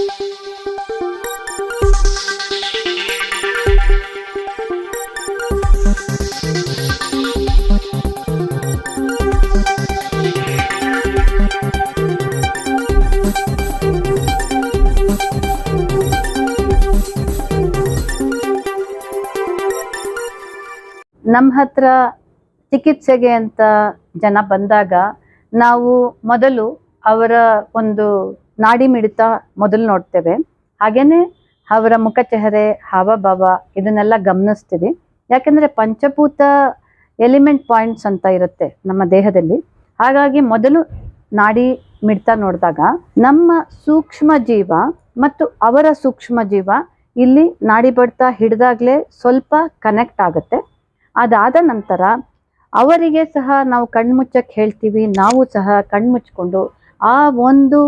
ನಮ್ಮ ಹತ್ರ ಚಿಕಿತ್ಸೆಗೆ ಅಂತ ಜನ ಬಂದಾಗ ನಾವು ಮೊದಲು ಅವರ ಒಂದು ನಾಡಿ ಮಿಡಿತ ಮೊದಲು ನೋಡ್ತೇವೆ. ಹಾಗೇನೆ ಅವರ ಮುಖ ಚೆಹರೆ, ಹಾವಭಾವ ಇದನ್ನೆಲ್ಲ ಗಮನಿಸ್ತೀವಿ. ಯಾಕೆಂದ್ರೆ ಪಂಚಭೂತ ಎಲಿಮೆಂಟ್ ಪಾಯಿಂಟ್ಸ್ ಅಂತ ಇರುತ್ತೆ ನಮ್ಮ ದೇಹದಲ್ಲಿ. ಹಾಗಾಗಿ ಮೊದಲು ನಾಡಿ ಮಿಡ್ತಾ ನೋಡಿದಾಗ ನಮ್ಮ ಸೂಕ್ಷ್ಮ ಜೀವ ಮತ್ತು ಅವರ ಸೂಕ್ಷ್ಮ ಜೀವ ಇಲ್ಲಿ ನಾಡಿ ಬಡ್ತಾ ಹಿಡಿದಾಗ್ಲೇ ಸ್ವಲ್ಪ ಕನೆಕ್ಟ್ ಆಗುತ್ತೆ. ಅದಾದ ನಂತರ ಅವರಿಗೆ ಸಹ ನಾವು ಕಣ್ಮುಚ್ಚಕ್ಕೆ ಹೇಳ್ತೀವಿ, ನಾವು ಸಹ ಕಣ್ಮುಚ್ಕೊಂಡು ಆ ಒಂದು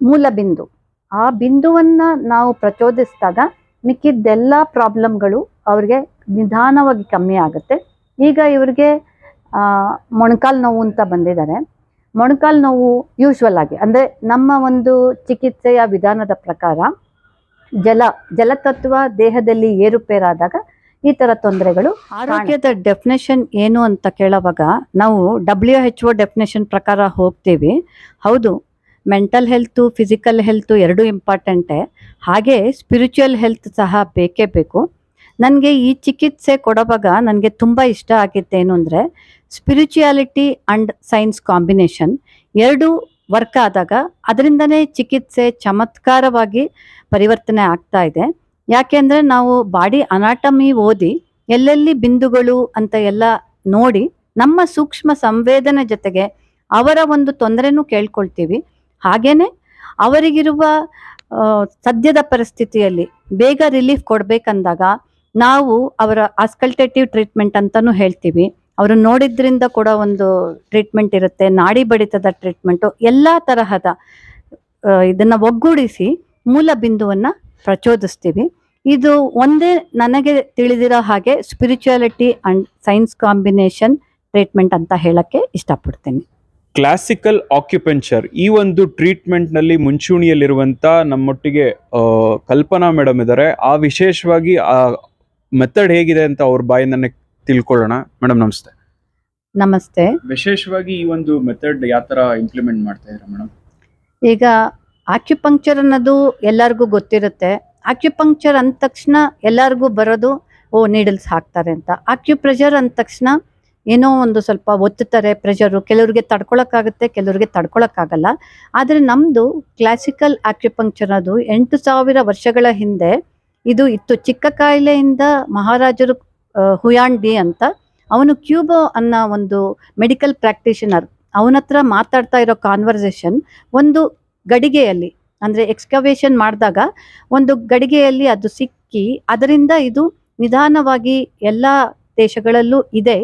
ಮೂಲ ಬಿಂದು. ಆ ಬಿಂದುವನ್ನ ನಾವು ಪ್ರಚೋದಿಸಿದಾಗ ಮಿಕ್ಕಿದ್ದೆಲ್ಲ ಪ್ರಾಬ್ಲಮ್ಗಳು ಅವ್ರಿಗೆ ನಿಧಾನವಾಗಿ ಕಮ್ಮಿ ಆಗುತ್ತೆ. ಈಗ ಇವ್ರಿಗೆ ಆ, ಮೊಣಕಾಲು ನೋವು ಅಂತ ಬಂದಿದ್ದಾರೆ. ಮೊಣಕಾಲು ನೋವು ಯೂಶ್ವಲ್ ಆಗಿ ಅಂದ್ರೆ ನಮ್ಮ ಒಂದು ಚಿಕಿತ್ಸೆಯ ವಿಧಾನದ ಪ್ರಕಾರ ಜಲ ಜಲತತ್ವ ದೇಹದಲ್ಲಿ ಏರುಪೇರಾದಾಗ ಈ ತರ ತೊಂದರೆಗಳು ಆರೋಗ್ಯದ ಡೆಫಿನೇಷನ್ ಏನು ಅಂತ ಕೇಳುವಾಗ ನಾವು ಡಬ್ಲ್ಯೂ ಎಚ್ ಒ ಡೆಫಿನೇಷನ್ ಪ್ರಕಾರ ಹೋಗ್ತೀವಿ. ಹೌದು ಮೆಂಟಲ್ ಹೆಲ್ತು, ಫಿಸಿಕಲ್ ಹೆಲ್ತು ಎರಡೂ ಇಂಪಾರ್ಟೆಂಟೇ. ಹಾಗೆ ಸ್ಪಿರಿಚುವಲ್ ಹೆಲ್ತ್ ಸಹ ಬೇಕೇ ಬೇಕು. ನನಗೆ ಈ ಚಿಕಿತ್ಸೆ ಕೊಡುವಾಗ ನನಗೆ ತುಂಬ ಇಷ್ಟ ಆಗಿದ್ದೇನು ಅಂದರೆ ಸ್ಪಿರಿಚುಯಾಲಿಟಿ ಅಂಡ್ ಸೈನ್ಸ್ ಕಾಂಬಿನೇಷನ್ ಎರಡು ವರ್ಕ್ ಆದಾಗ ಅದರಿಂದನೇ ಚಿಕಿತ್ಸೆ ಚಮತ್ಕಾರವಾಗಿ ಪರಿವರ್ತನೆ ಆಗ್ತಾ ಇದೆ. ಯಾಕೆಂದರೆ ನಾವು ಬಾಡಿ ಅನಾಟಮಿ ಓದಿ ಎಲ್ಲೆಲ್ಲಿ ಬಿಂದುಗಳು ಅಂತ ಎಲ್ಲ ನೋಡಿ ನಮ್ಮ ಸೂಕ್ಷ್ಮ ಸಂವೇದನೆ ಜೊತೆಗೆ ಅವರ ಒಂದು ತೊಂದರೆನೂ ಕೇಳ್ಕೊಳ್ತೀವಿ. ಹಾಗೇನೆ ಅವರಿಗಿರುವ ಸದ್ಯದ ಪರಿಸ್ಥಿತಿಯಲ್ಲಿ ಬೇಗ ರಿಲೀಫ್ ಕೊಡಬೇಕಂದಾಗ ನಾವು ಅವರ ಆಸ್ಕಲ್ಟೇಟಿವ್ ಟ್ರೀಟ್ಮೆಂಟ್ ಅಂತಲೂ ಹೇಳ್ತೀವಿ. ಅವರು ನೋಡಿದ್ರಿಂದ ಕೂಡ ಒಂದು ಟ್ರೀಟ್ಮೆಂಟ್ ಇರುತ್ತೆ, ನಾಡಿ ಬಡಿತದ ಟ್ರೀಟ್ಮೆಂಟು ಎಲ್ಲ ತರಹದ ಇದನ್ನು ಇದನ್ನ ಒಗ್ಗೂಡಿಸಿ ಮೂಲ ಬಿಂದುವನ್ನು ಪ್ರಚೋದಿಸ್ತೀವಿ. ಇದು ಒಂದೇ ನನಗೆ ತಿಳಿದಿರೋ ಹಾಗೆ spirituality and science combination treatment ಅಂತ ಹೇಳಕ್ಕೆ ಇಷ್ಟಪಡ್ತೀನಿ. ಕ್ಲಾಸಿಕಲ್ ಆಕ್ಯುಪೆಂಚರ್ ಈ ಒಂದು ಟ್ರೀಟ್ಮೆಂಟ್ನಲ್ಲಿ ಮುಂಚೂಣಿಯಲ್ಲಿರುವಂತ ನಮ್ಮೊಟ್ಟಿಗೆ ಕಲ್ಪನಾ ಮೇಡಮ್ ಇದ್ದಾರೆ. ಆ ವಿಶೇಷವಾಗಿ ಆ ಮೆಥಡ್ ಹೇಗಿದೆ ಅಂತ ಅವ್ರ ಬಾಯಿಂದನೇ ತಿಳ್ಕೊಳ್ಳೋಣ. ಮೇಡಮ್ ನಮಸ್ತೆ. ನಮಸ್ತೆ. ವಿಶೇಷವಾಗಿ ಈ ಒಂದು ಮೆಥಡ್ ಯಾವ ಥರ ಇಂಪ್ಲಿಮೆಂಟ್ ಮಾಡ್ತಾ ಇದ್ದೀರಾ ಮೇಡಮ್ ಈಗ ಆಕ್ಯುಪಂಕ್ಚರ್ ಅನ್ನೋದು ಎಲ್ಲರಿಗೂ ಗೊತ್ತಿರುತ್ತೆ. ಆಕ್ಯುಪಂಕ್ಚರ್ ಅಂದ ತಕ್ಷಣ ಎಲ್ಲರಿಗೂ ಬರೋದು ಓ ನೀಡಲ್ಸ್ ಹಾಕ್ತಾರೆ ಅಂತ. ಆಕ್ಯುಪ್ರೆಷರ್ ಅಂದ ತಕ್ಷಣ ಏನೋ ಒಂದು ಸ್ವಲ್ಪ ಒತ್ತುತ್ತಾರೆ ಪ್ರೆಷರು ಕೆಲವರಿಗೆ ತಡ್ಕೊಳಕ್ಕಾಗುತ್ತೆ, ಕೆಲವರಿಗೆ ತಡ್ಕೊಳಕ್ಕಾಗಲ್ಲ. ಆದರೆ ನಮ್ಮದು ಕ್ಲಾಸಿಕಲ್ ಆಕ್ಯುಪಂಕ್ಚರ್ ಅದು ಎಂಟು ಸಾವಿರ ವರ್ಷಗಳ ಹಿಂದೆ ಇದು ಇತ್ತು. ಚಿಕ್ಕ ಕಾಯಿಲೆಯಿಂದ ಮಹಾರಾಜರು ಹುಯಾಂಡಿ ಅಂತ ಅವನು ಕ್ಯೂಬೋ ಅನ್ನೋ ಒಂದು ಮೆಡಿಕಲ್ ಪ್ರಾಕ್ಟೀಷನರ್ ಅವನ ಹತ್ರ ಮಾತಾಡ್ತಾ ಇರೋ ಕಾನ್ವರ್ಸೇಷನ್ ಒಂದು ಗಡಿಗೆಯಲ್ಲಿ, ಅಂದರೆ ಎಕ್ಸ್ಕವೇಷನ್ ಮಾಡಿದಾಗ ಒಂದು ಗಡಿಗೆಯಲ್ಲಿ ಅದು ಸಿಕ್ಕಿ, ಅದರಿಂದ ಇದು ನಿಧಾನವಾಗಿ ಎಲ್ಲ ದೇಶಗಳಲ್ಲೂ ಇದೆ.